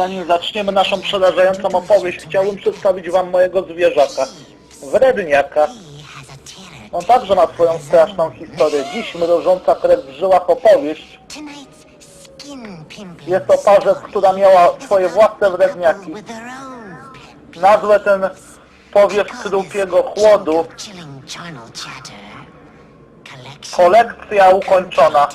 Zanim zaczniemy naszą przerażającą opowieść, chciałbym przedstawić wam mojego zwierzaka. Wredniaka. On także ma swoją straszną historię. Dziś mrożąca krew w żyłach opowieść jest o parze, która miała swoje własne wredniaki. Nazwę ten powie w trupiego chłodu. Kolekcja ukończona.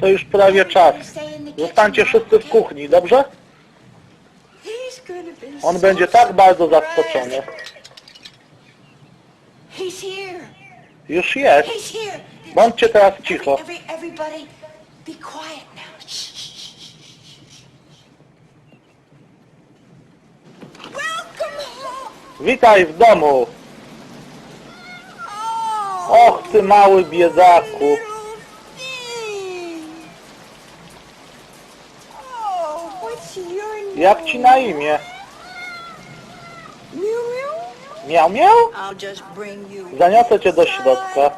To już prawie czas. Zostańcie wszyscy w kuchni, dobrze? On będzie tak bardzo zaskoczony. Już jest. Bądźcie teraz cicho. Witaj w domu. Och, ty mały biedaku. Jak ci na imię? Miał, miał? Zaniosę cię do środka.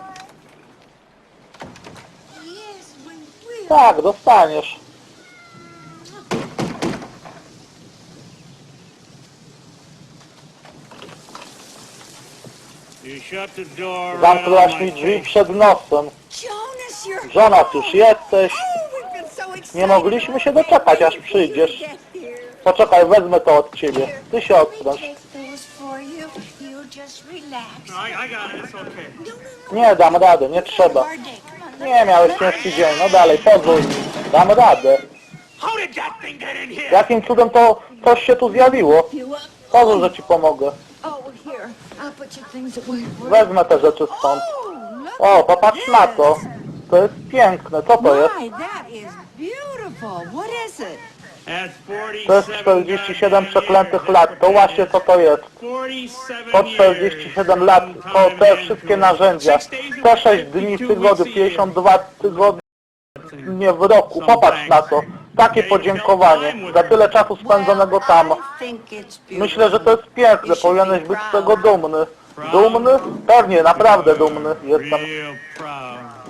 Tak, dostaniesz. Zamknęłaś mi drzwi przed nosem. Jonas, już jesteś. Oh. Nie mogliśmy się doczekać, aż przyjdziesz. Poczekaj, wezmę to od ciebie. Ty się relax. No. Nie, dam radę, nie trzeba. Nie, miałeś ciężki dzień. No dalej, pozwól mi. Dam radę. Jakim cudem to coś się tu zjawiło? Pozwól, że ci pomogę. Oh. Wezmę te rzeczy stąd. Oh, O, popatrz na to. To jest piękne. Co to jest? To jest 47 przeklętych lat. To właśnie co to jest. 47 Po 47 lat to te wszystkie narzędzia. Te 6 dni w tygodniu, 52 tygodnie w roku. Popatrz na to. Takie podziękowanie za tyle czasu spędzonego tam. Myślę, że to jest piękne. Powinieneś być z tego dumny. Dumny? Pewnie, naprawdę dumny jestem.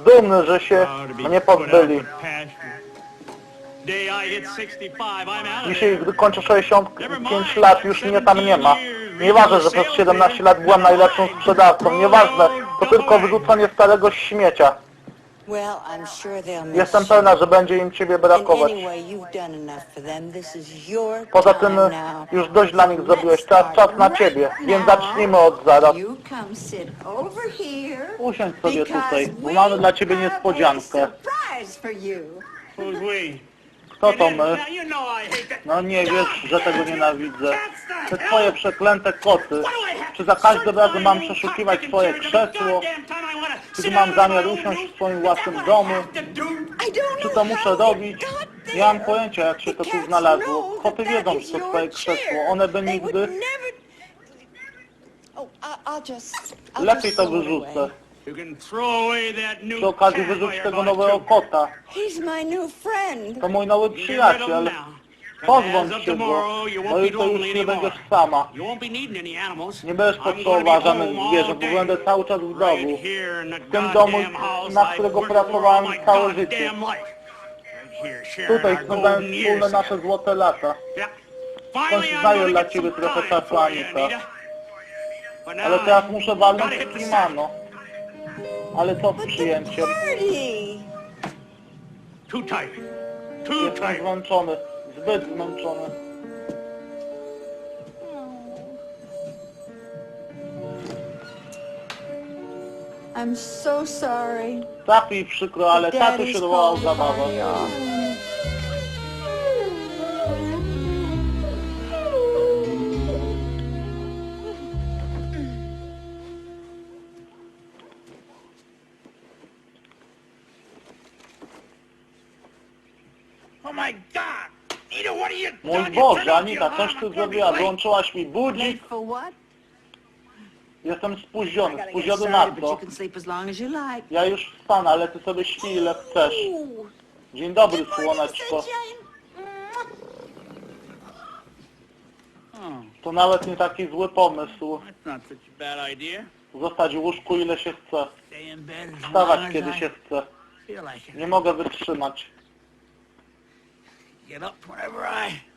Dumny, że się mnie pozbyli. Dzisiaj, gdy kończę 65 lat, już mnie tam nie ma. Nieważne, że przez 17 lat byłam najlepszą sprzedawcą. Nieważne, to tylko wyrzucanie starego śmiecia. Well, I'm sure they'll miss Jestem pewna, że będzie im ciebie brakować. anyway, you've done enough for them. This is your Poza tym time now. już dość dla nich zrobiłeś. Teraz czas na ciebie, więc zacznijmy od zaraz. Usiądź sobie tutaj, bo we mamy dla ciebie niespodziankę. Kto to my? No nie wiesz, że tego nienawidzę. Te twoje przeklęte koty. Czy za każdym razem mam przeszukiwać twoje krzesło? Czy mam zamiar usiąść w swoim własnym domu? Czy to muszę robić? Nie mam pojęcia, jak się to tu znalazło. Koty wiedzą, że to twoje krzesło. One by nigdy... Oh, Lepiej to wyrzucę. Przy okazji wyrzuć tego nowego kota. He's my new friend. To mój nowy przyjaciel. of się go. you No won't be i to już nie będziesz sama. You won't be needing any animals. Nie będziesz be żadnych zwierząt, bo będę cały czas w domu. W tym domu, na którego pracowałem całe życie. Tutaj spędzałem wspólne nasze złote lata. I'm znajdę gonna dla ciebie trochę czasu, Anita. Ale teraz muszę walnąć z. Kimano. Ale co z przyjęciem? party. Too tight. Too Jestem zmęczony. Zbyt zmęczony. I'm so sorry. Tak mi przykro, ale tatu Daddy's się dowołał called the zabawę. party off. Anita, coś be zrobiła. late. Wyłączyłaś mi budzik. Jestem spóźniony. Spóźniony na like. Ja już wstanę, ale ty sobie śpi ile chcesz. Dzień dobry, słoneczko. Oh, To nawet nie taki zły pomysł. Zostać w łóżku ile się chce. Wstawać kiedy się chce. Nie mogę wytrzymać. Get up whenever I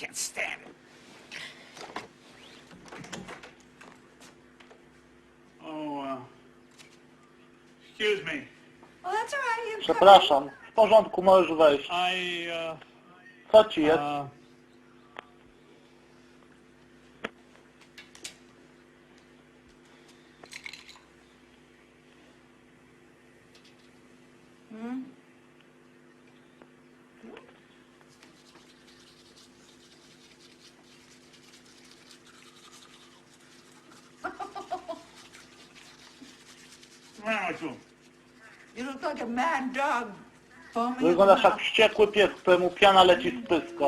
can't stand it. Oh, uh, excuse me. Well, that's all right. You Przepraszam. W porządku, możesz wejść. I, uh, Co ci jest? uh, With you? You look like a mad dog. foaming at the Wyglądasz jak mouth. wściekły pies, któremu piana leci z pyska.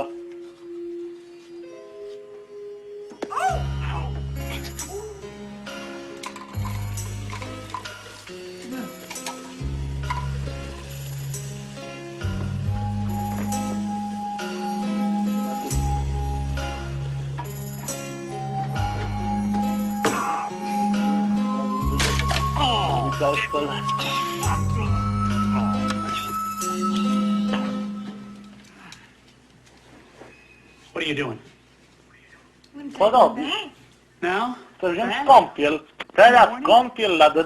Kąpiel. Teraz kąpiel, radę.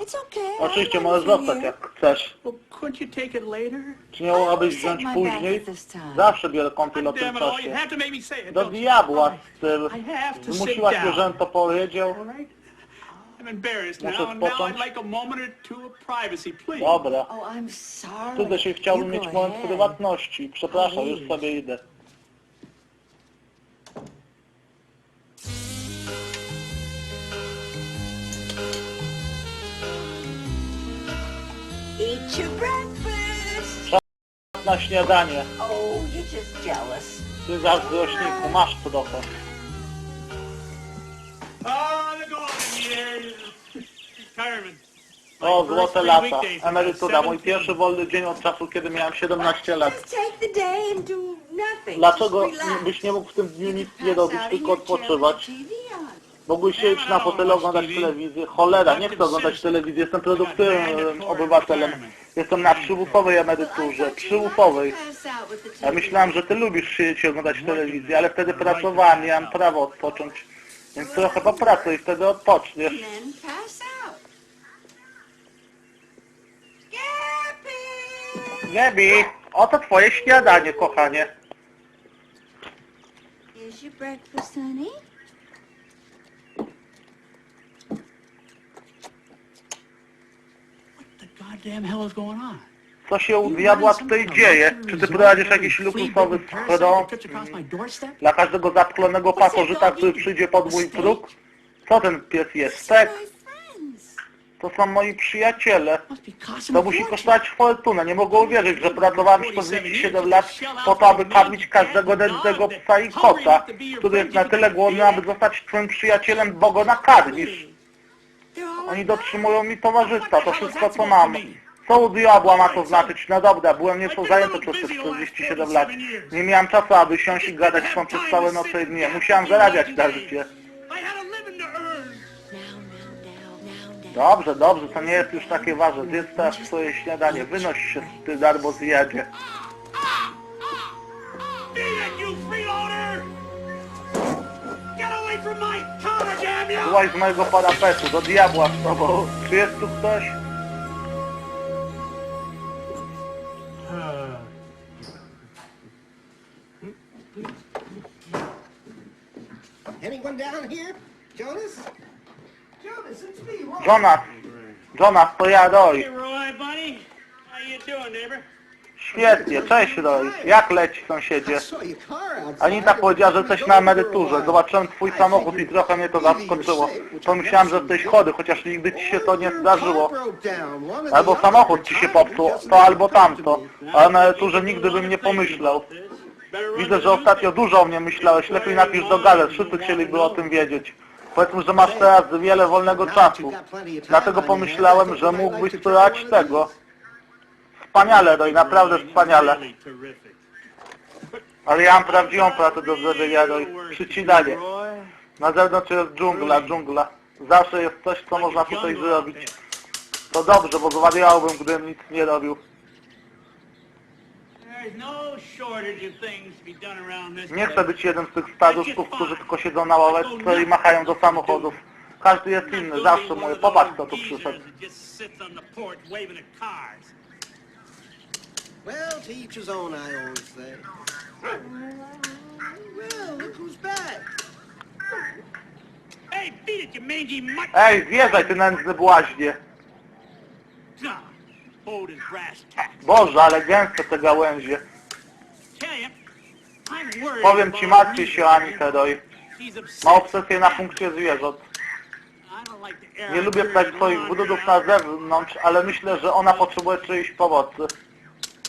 It's okay. Oczywiście możesz zostać jak chcesz. Well, couldn't you take it later? Czy nie mogłabyś wziąć my później? Zawsze biorę kąpiel o tym czasie. have to make me say it. Do diabła z tym. I have to sit Zmusiłaś mnie, down. żebym to powiedział. Muszę now, and now spocząć. I'd like a moment or two of privacy, please. Dobra. Oh, I'm sorry. Wstydzę się, chciałbym mieć moment prywatności. Przepraszam, już sobie idę. Na śniadanie. Oh, you're just jealous. Ty zazdrośniku, masz years. Retirement. O, złote lata. Emerytura. Mój 17. pierwszy wolny dzień od czasu, kiedy miałem 17 lat. Do. Dlaczego byś nie mógł w tym dniu nic nie robić, tylko odpoczywać? Mogłeś siedzieć na fotelu, oglądać telewizję. Cholera, nie chcę oglądać telewizji, jestem produktywnym obywatelem. Jestem na przymusowej emeryturze, the Ja myślałem, że ty lubisz siedzieć i oglądać telewizję, ale wtedy pracowałem, nie mam prawa odpocząć. Więc trochę popracuj i wtedy odpoczniesz. Gabi, oto twoje śniadanie, kochanie. Here's your breakfast, honey. What the goddamn hell is going on? Co się u diabła tutaj dzieje? Czy ty prowadzisz jakiś luksusowy schron dla każdego zapchlonego pasożyta, który przyjdzie pod mój próg? Co ten pies jest? Friends. To są moi przyjaciele. To musi kosztować fortunę. Nie mogę uwierzyć, że pracowałem 47 lat po to, aby karmić każdego nędznego psa i kota, który jest na tyle głodny, aby zostać twoim przyjacielem, bo go nakarmisz. Oni dotrzymują mi towarzystwa, to wszystko co mam. Co u diabła ma to znaczyć? No dobra, byłem nieco zajęty przez te 47 lat. Nie miałem czasu, aby siąść i gadać z przez całe noce i dnie. Musiałem zarabiać na życie. Dobrze, dobrze, to nie jest już takie ważne. Zjedz teraz swoje śniadanie. Wynoś się ty darmo zjedzie. It, you freeloader! Byłaś z mojego parapetu, do diabła z tobą. Czy jest tu ktoś? Anyone down here? Jonas? Jonas, it's me, Roy. Jonas. Jonas, to ja, Roy. Hey, Roy, buddy. How you doing, neighbor? Świetnie, cześć Roy. Jak leci sąsiedzie? Anita powiedziała, że jesteś na emeryturze. Zobaczyłem twój samochód i trochę mnie to zaskoczyło. Pomyślałem, że jesteś chory, chociaż nigdy ci się to nie zdarzyło. Albo samochód ci się popsuł, to albo tamto. O emeryturze nigdy bym nie pomyślał. Widzę, że ostatnio dużo o mnie myślałeś. Lepiej napisz do gazet, wszyscy chcieliby o tym wiedzieć. Powiedzmy, że masz teraz wiele wolnego czasu. Dlatego pomyślałem, że mógłbyś spróbować tego. Wspaniale, Roy, naprawdę wspaniale. Ale ja mam prawdziwą pracę do zrobienia, Roy. Przycinanie. Na zewnątrz jest dżungla, dżungla. Zawsze jest coś, co można tutaj zrobić. To dobrze, bo zwariowałbym, gdybym nic nie robił. No Nie chcę być jednym z tych staruszków, którzy tylko siedzą na ławeczce i machają do samochodów. Każdy jest inny, zawsze mówię, popatrz kto tu przyszedł. Just sits on the porch waving at cars. Well, to each his own, I always say. Well, look who's back. Hey, beat it, you mangy mutt! Ej, zjeżdżaj ty nędzny błaźnie. Brass tacks. Boże, ale gęste te gałęzie. Tell you, I'm worried Powiem ci, about martwię się o Anitę, Roy. She's upset. Ma obsesję na punkcie zwierząt. I don't like the air Nie I lubię twoich around brudów here. na zewnątrz, ale myślę, że ona potrzebuje czyjejś pomocy. By the way, uh,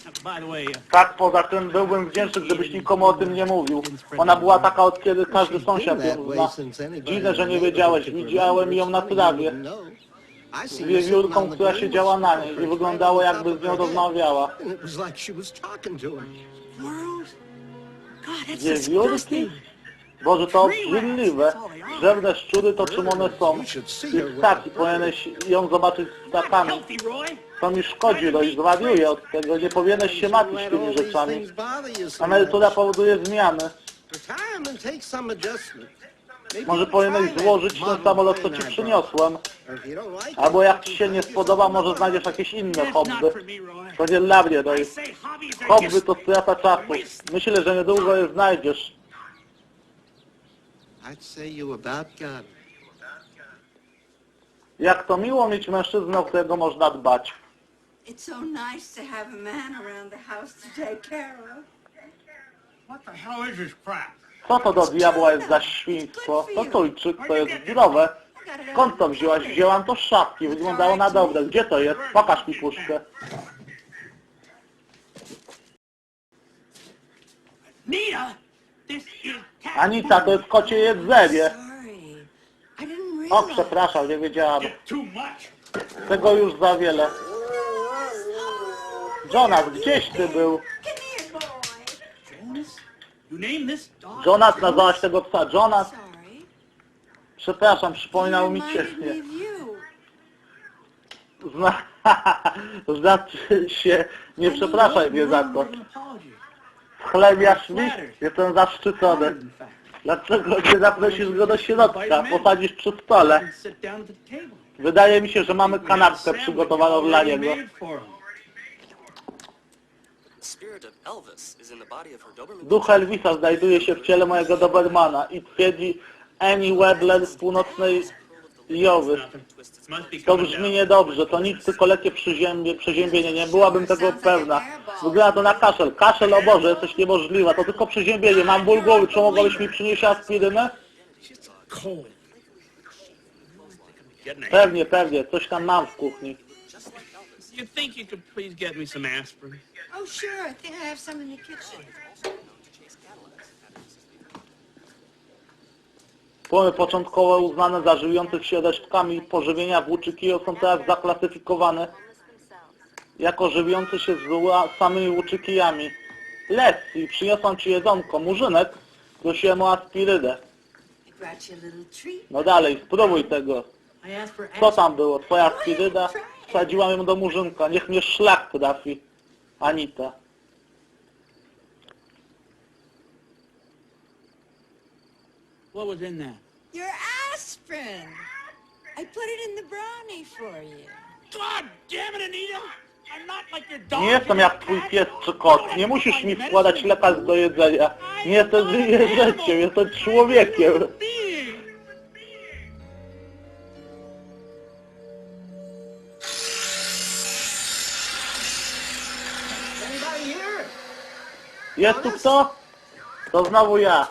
Tak, poza tym byłbym wdzięczny, gdybyś nikomu o tym nie mówił. Ona była taka od kiedy każdy sąsiad ją zna. Dziwne, że nie wiedziałeś. Widziałem ją na trawie. Z wiewiórką, która siedziała na niej i wyglądało jakby z nią rozmawiała. And it was like she was talking to her. World? God, that's Wiewiórki? Boże, to obrzydliwe. Drzewne szczury to czym one są. I ptaki, powinieneś ją zobaczyć z ptakami. To mi szkodzi, no i zwariuję od tego. Nie powinieneś się martwić tymi rzeczami. Emerytura powoduje zmiany. Może powinieneś złożyć ten samolot, co ci przyniosłem. Albo jak ci się nie spodoba, może znajdziesz jakieś inne hobby. To nie dla mnie, no i hobby to strata czasu. Myślę, że niedługo je znajdziesz. Jak to miło mieć mężczyznę, o którego można dbać. It's so nice to have a man around the house to take care of. What the hell is this crap? Co to do diabła jest za świństwo? To tujczyk, to jest it Skąd to wzięłaś? Wzięłam to z szafki, wyglądało na dobre. Gdzie to jest? Pokaż mi puszkę. Anita, to jest kocie jedzenie. O, przepraszam, nie wiedziałam. Tego już za wiele. Jonas, gdzieś ty był? Jonas? Nazwałaś tego psa Jonas? Przepraszam, przypominał mi you. Zna... znaczy się, nie przepraszaj mnie za to. Chlebiasz mi? Jestem zaszczycony. Dlaczego nie zaprosisz go do środka? Posadzisz przy stole. Wydaje mi się, że mamy kanapkę przygotowaną dla niego. Duch Elvisa znajduje się w ciele mojego Dobermana i twierdzi Annie Wedler z północnej Jowy. To brzmi niedobrze, to nic, tylko lekkie przyziębie, przeziębienie. Nie byłabym tego pewna. Wygląda to na kaszel. Kaszel, o Boże, jesteś niemożliwa. To tylko przeziębienie. Mam ból głowy. Czy mogłabyś mi przynieść aspirynę? Pewnie, pewnie, coś tam mam w kuchni. You think you could please get me some aspirin? Oh, sure. I think I have some in the kitchen. Płomy początkowo uznane za żywiących się resztkami pożywienia włóczykijów są teraz zaklasyfikowane jako żywiące się z ła- samymi włóczykijami. Leslie, przyniosą ci jedzonko, murzynek, prosiłem o aspirydę. I. No dalej, spróbuj tego. I Co tam było? Twoja aspiryda? Wsadziłam ją do murzynka, niech mnie szlak trafi. Anita. What was in there? Your aspirin. I put it in the brownie for you. God damn it, Anita! I'm not like your dog. Nie jestem jak twój pies czy kot. Nie musisz mi wkładać lekarstw do jedzenia. Nie chcę zwierzęciem, jestem człowiekiem. Jest tu kto? To znowu ja.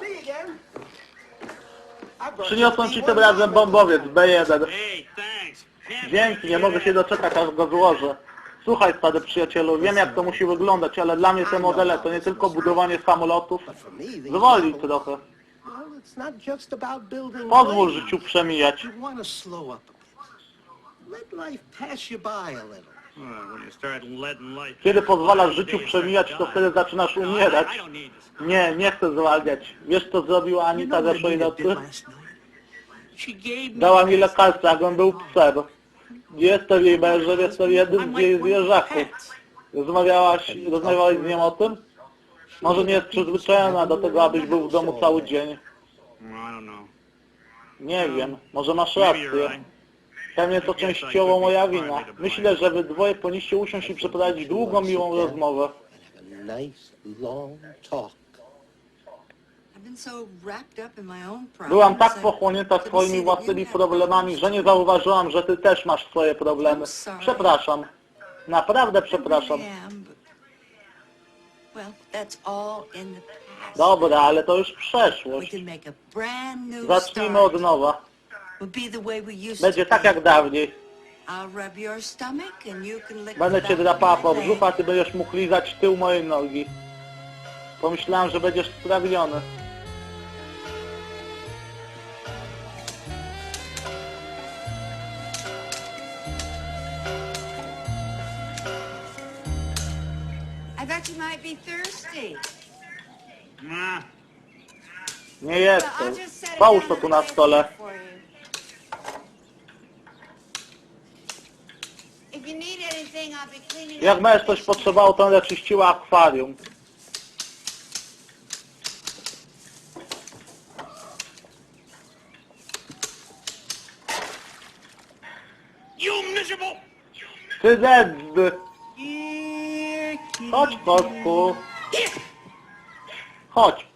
Przyniosłem ci tym B1 razem bombowiec B1. Hey, thanks. Can't Dzięki, nie mogę się doczekać aż go złożę. Słuchaj stary przyjacielu, wiem jak to musi wyglądać, ale dla mnie te modele to nie tylko budowanie samolotów. Models- trochę. Pozwól życiu przemijać. Kiedy pozwalasz życiu przemijać, to wtedy zaczynasz umierać. No. Nie, nie chcę zwalniać. Wiesz co zrobiła Anita zeszłej nocy? me Dała mi lekarstwa, jakbym był psem. Jestem jej mężem, jestem jednym z jej zwierzaków. Rozmawiałaś, rozmawiałaś z nią o tym? Może nie jest przyzwyczajona do tego, abyś był w domu cały dzień. Know. Nie wiem, może masz rację. Pewnie to częściowo moja wina. Myślę, że wy dwoje powinniście usiąść i przeprowadzić długą, miłą rozmowę. Byłam tak pochłonięta swoimi własnymi problemami, że nie zauważyłam, że ty też masz swoje problemy. Przepraszam. Naprawdę przepraszam. Dobra, ale to już przeszłość. Zacznijmy od nowa. Będzie tak jak dawniej. I'll rub your stomach and you can lick Będę cię po my brzuchu, a ty będziesz mógł lizać tył mojej nogi. Pomyślałem, że będziesz sprawiony. I thought you might be thirsty. Nah. Nie jestem. Połóż to tu the na table stole. Jak będziesz coś potrzebował, to będę czyściła akwarium. Ty zedzy! Chodź, kotku. Chodź.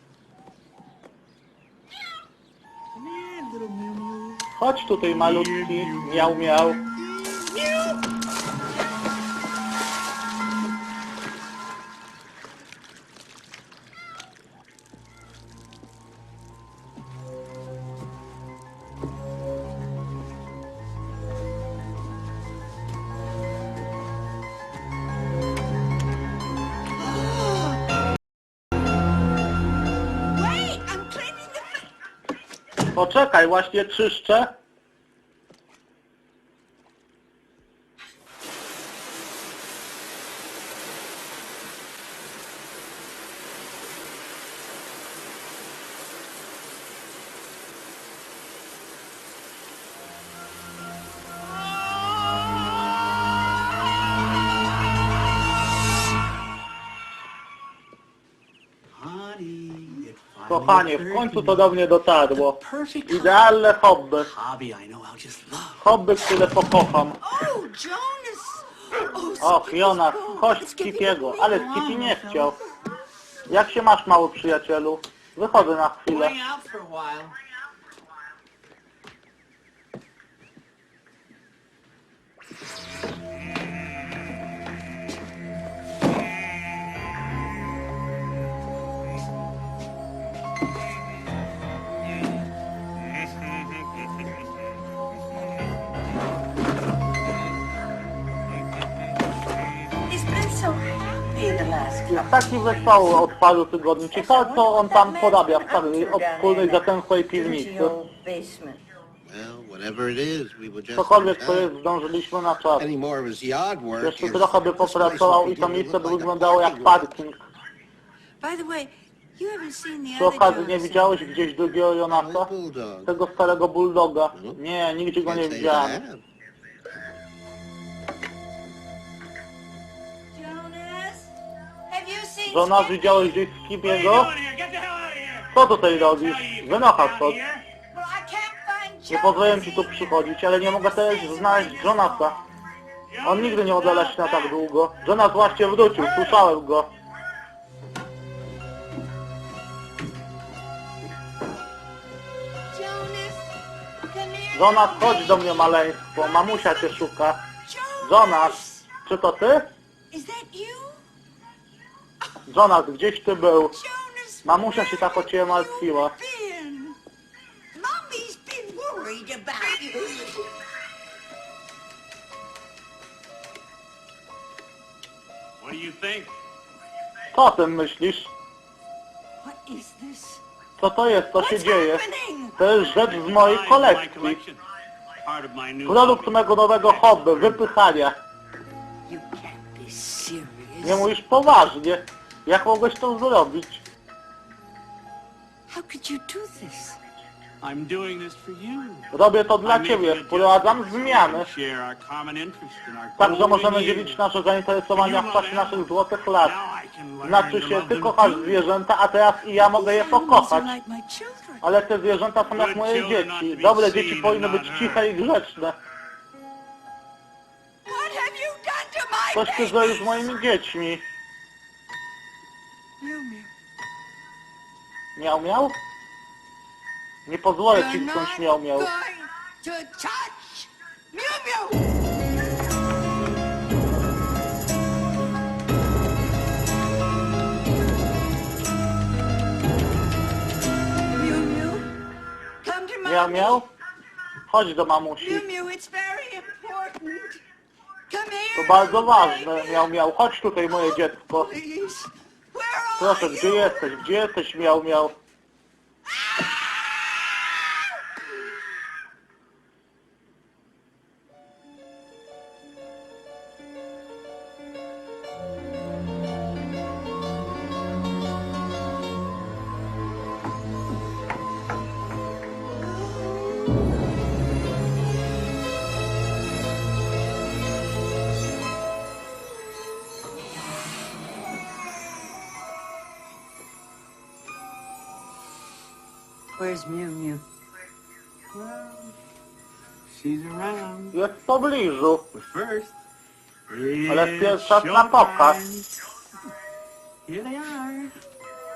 Chodź tutaj, malutki. Miał, miał. Poczekaj, właśnie czyszczę. Kochanie, w końcu to do mnie dotarło. Idealne hobby. hobby które pokocham. Oh, Jonas! Och, Jonas, chodź Skipiego, ale Skippy nie chciał. Jak się masz, mały przyjacielu? Wychodzę na chwilę. The last couple. Jest taki wesoły od paru tygodni. Ciekawe co on tam porabia w całej obskurnej, zatęchłej piwnicy. basement. Well, whatever it is, we were just Cokolwiek to time. jest, zdążyliśmy na czas. Any more of his yard work, Jeszcze trochę by popracował i to to miejsce look by like a wyglądało jak parking lot. parking. By the way, you haven't seen the Przy other okazji nie widziałeś gdzieś drugiego Jonasa? Bulldog. Tego starego bulldoga? Nie, nigdzie go nie widziałem. Hell out of here! Co tutaj robisz? Wynocha stąd. Nie pozwolę ci tu przychodzić, ale nie mogę też znaleźć Jonasa. On nigdy nie się na tak długo. Jonas właśnie wrócił, słyszałem go. Jonas, chodź do mnie maleństwo, mamusia cię szuka. Jonas, czy to ty? Is that you? Jonas, gdzieś ty był. Mamusia się tak o ciebie martwiła. Co o tym myślisz? Co to jest, co się dzieje? To jest rzecz z mojej kolekcji. Produkt mego nowego hobby, wypychania. Nie mówisz poważnie. Jak mogłeś to zrobić? How could you do this? I'm doing this for you. Robię to I'm dla ciebie, wprowadzam zmiany. Share our common interest in our Także golden możemy years. dzielić nasze zainteresowania w czasie naszych złotych lat. Now I can learn Znaczy to się, love ty them kochasz too. zwierzęta, a teraz i ja mogę je pokochać. are like my children. Ale te zwierzęta są jak moje dzieci. Dobre dzieci powinny być ciche i grzeczne. What have you done to my Coś ty baby? zrobił z moimi dziećmi. Mew, mew. Miał, miał? Nie pozwolę ci skądś miał, miał. to touch to Miał, mommy. miał? Chodź do mamusi. To bardzo ważne. Miał, miał. Chodź tutaj, moje dziecko. Proszę, gdzie jesteś? Gdzie jesteś, miał, miał? Where's Mew Mew? She's around. Jest w pobliżu. But first, Ale czas na pokaz. showtime. Here they are.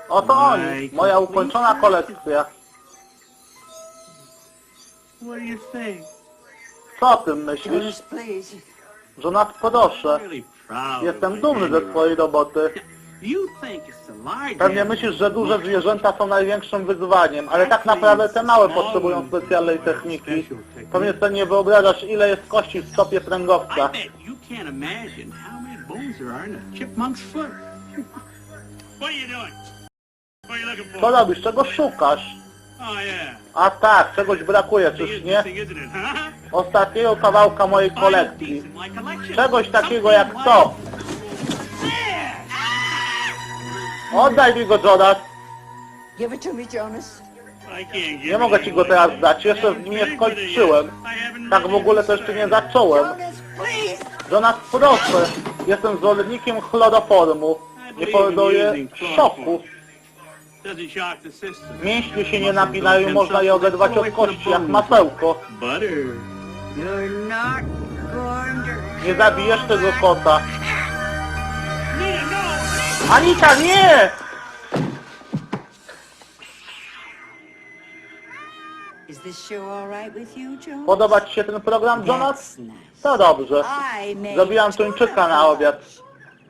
Oto oni. Moja ukończona kolekcja. What do you think? Co o tym myślisz? Jonas, please. Jonas, proszę. Really proud Jestem dumny ze swojej roboty. Pewnie myślisz, że duże zwierzęta są największym wyzwaniem, ale tak naprawdę te małe potrzebują specjalnej techniki. Pewnie sobie nie wyobrażasz, ile jest kości w stopie pręgowca. Co robisz? Czego szukasz? Oh. A tak, czegoś brakuje, czyż nie? Ostatniego kawałka mojej kolekcji. Czegoś takiego jak to. Oddaj mi go, Jonas. Give it to me, Jonas. Nie mogę ci go teraz dać, jeszcze nie skończyłem. Tak w ogóle to jeszcze nie zacząłem. Jonas, please. Jonas, proszę. Jestem zwolennikiem chloroformu. Nie powoduję szoku. Mięśnie się nie napinają, można je oderwać od kości jak masełko. Nie zabijesz tego kota. Anita, nie! Is this show all right with you, Jonas? Podoba ci się ten program, Jonas? To dobrze. Zrobiłam tuńczyka na obiad.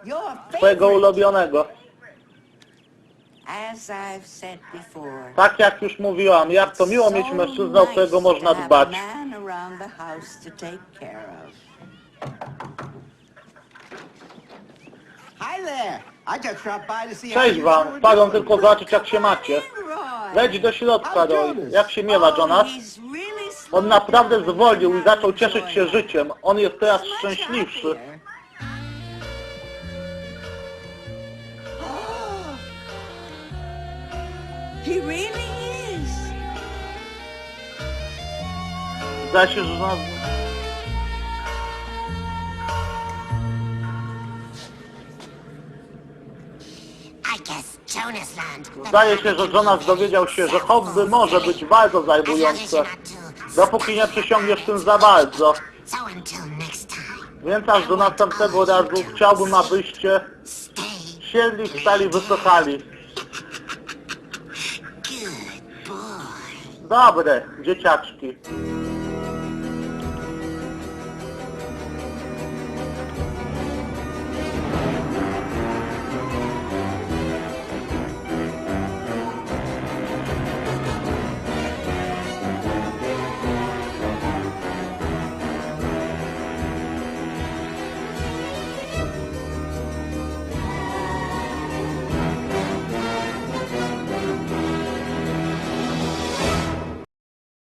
Your Twojego favorite. ulubionego. As I've said before. Tak jak już mówiłam, jak to miło mieć mężczyznę, o którego można dbać. Hi there. Cześć wam, wpadłem tylko zobaczyć jak się macie. Wejdź do środka, Roy. Jak się miewa, Jonas? He's really On naprawdę zwolnił i zaczął cieszyć się życiem. On jest teraz szczęśliwszy. Zdaje się, że Zdaje się, że Jonas dowiedział się, że hobby może być bardzo zajmujące, dopóki nie przysiągniesz tym za bardzo. Więc aż do następnego razu chciałbym, abyście siedli, wstali, wysłuchali. Dobre, dzieciaczki.